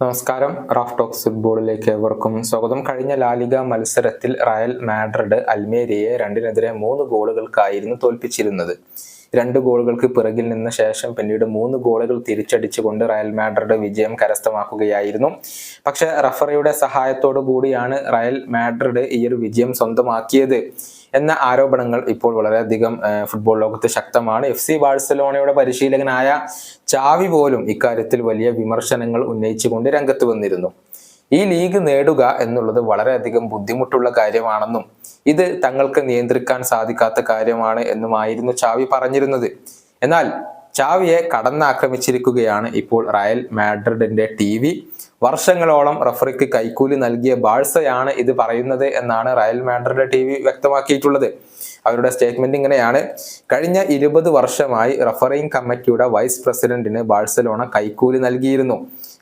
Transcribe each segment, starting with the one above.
നമസ്കാരം. Raf talks ഫുട്ബോളിലേക്ക് ഏവർക്കും സ്വാഗതം. കഴിഞ്ഞ ലാലിക മത്സരത്തിൽ റയൽ മാഡ്രിഡ് അൽമേരിയെ രണ്ടിനെതിരെ മൂന്ന് ഗോളുകൾക്കായിരുന്നു തോൽപ്പിച്ചിരുന്നത്. രണ്ട് ഗോളുകൾക്ക് പിറകിൽ നിന്ന ശേഷം പിന്നീട് മൂന്ന് ഗോളുകൾ തിരിച്ചടിച്ചുകൊണ്ട് റയൽ മാഡ്രിഡ് വിജയം കരസ്ഥമാക്കുകയായിരുന്നു. പക്ഷെ റഫറിയുടെ സഹായത്തോടു കൂടിയാണ് റയൽ മാഡ്രിഡ് ഈ ഒരു വിജയം സ്വന്തമാക്കിയത്. എന്ന ആരോപണങ്ങൾ ഇപ്പോൾ വളരെയധികം ഫുട്ബോൾ ലോകത്ത് ശക്തമാണ്. എഫ് സി ബാഴ്സലോണയുടെ പരിശീലകനായ ചാവി പോലും ഇക്കാര്യത്തിൽ വലിയ വിമർശനങ്ങൾ ഉന്നയിച്ചുകൊണ്ട് രംഗത്ത് വന്നിരുന്നു. ഈ ലീഗ് നേടുക എന്നുള്ളത് വളരെയധികം ബുദ്ധിമുട്ടുള്ള കാര്യമാണെന്നും ഇത് തങ്ങൾക്ക് നിയന്ത്രിക്കാൻ സാധിക്കാത്ത കാര്യമാണ് എന്നുമായിരുന്നു ചാവി പറഞ്ഞിരുന്നത്. എന്നാൽ ചാവിയെ കടന്നാക്രമിച്ചിരിക്കുകയാണ് ഇപ്പോൾ റയൽ മാഡ്രിഡിന്റെ ടി വി. വർഷങ്ങളോളം റഫറിക്ക് കൈക്കൂലി നൽകിയ ബാഴ്സയാണ് ഇത് പറയുന്നത് എന്നാണ് റയൽ മാഡ്രിഡ് ടി വി വ്യക്തമാക്കിയിട്ടുള്ളത്. അവരുടെ സ്റ്റേറ്റ്മെന്റ് ഇങ്ങനെയാണ്. കഴിഞ്ഞ ഇരുപത് വർഷമായി റഫറിംഗ് കമ്മിറ്റിയുടെ വൈസ് പ്രസിഡന്റിന് ബാഴ്സലോണ കൈക്കൂലി നൽകിയിരുന്നു.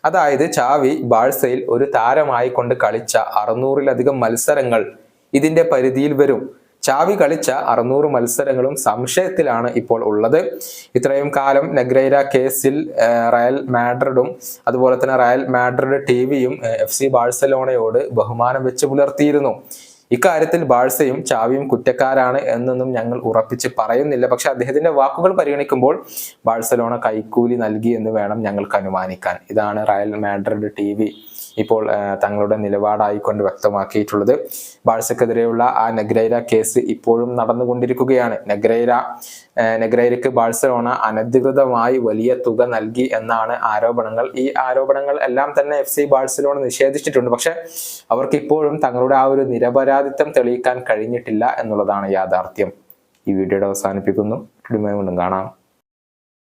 അതായത് ചാവി ബാഴ്സയിൽ ഒരു താരമായി കൊണ്ട് കളിച്ച അറുന്നൂറിലധികം മത്സരങ്ങൾ ഇതിന്റെ പരിധിയിൽ വരും. ചാവി കളിച്ച അറുന്നൂറ് മത്സരങ്ങളും സംശയത്തിലാണ് ഇപ്പോൾ ഉള്ളത്. ഇത്രയും കാലം നെഗ്രൈര കേസിൽ റയൽ മാഡ്രിഡും അതുപോലെ തന്നെ റയൽ മാഡ്രിഡ് ടി വിയും എഫ് സി ബാഴ്സലോണയോട് ബഹുമാനം വെച്ച് പുലർത്തിയിരുന്നു. ഇക്കാര്യത്തിൽ ബാഴ്സയും ചാവിയും കുറ്റക്കാരാണ് എന്നൊന്നും ഞങ്ങൾ ഉറപ്പിച്ച് പറയുന്നില്ല. പക്ഷെ അദ്ദേഹത്തിന്റെ വാക്കുകൾ പരിഗണിക്കുമ്പോൾ ബാഴ്സലോണ കൈക്കൂലി നൽകി എന്ന് വേണം ഞങ്ങൾക്ക് അനുമാനിക്കാൻ. ഇതാണ് റയൽ മാഡ്രിഡ് ടി ഇപ്പോൾ തങ്ങളുടെ നിലപാടായിക്കൊണ്ട് വ്യക്തമാക്കിയിട്ടുള്ളത്. ബാഴ്സക്കെതിരെയുള്ള ആ നെഗ്രൈര കേസ് ഇപ്പോഴും നടന്നുകൊണ്ടിരിക്കുകയാണ്. നെഗ്രൈര നെഗ്രൈരയ്ക്ക് ബാഴ്സലോണ അനധികൃതമായി വലിയ തുക നൽകി എന്നാണ് ആരോപണങ്ങൾ. ഈ ആരോപണങ്ങൾ എല്ലാം തന്നെ എഫ് സി ബാഴ്സലോണ നിഷേധിച്ചിട്ടുണ്ട്. പക്ഷെ അവർക്ക് ഇപ്പോഴും തങ്ങളുടെ ആ ഒരു നിരപരാധിത്വം തെളിയിക്കാൻ കഴിഞ്ഞിട്ടില്ല എന്നുള്ളതാണ് യാഥാർത്ഥ്യം. ഈ വീഡിയോയുടെ അവസാനിപ്പിക്കുന്നു. കാണാം.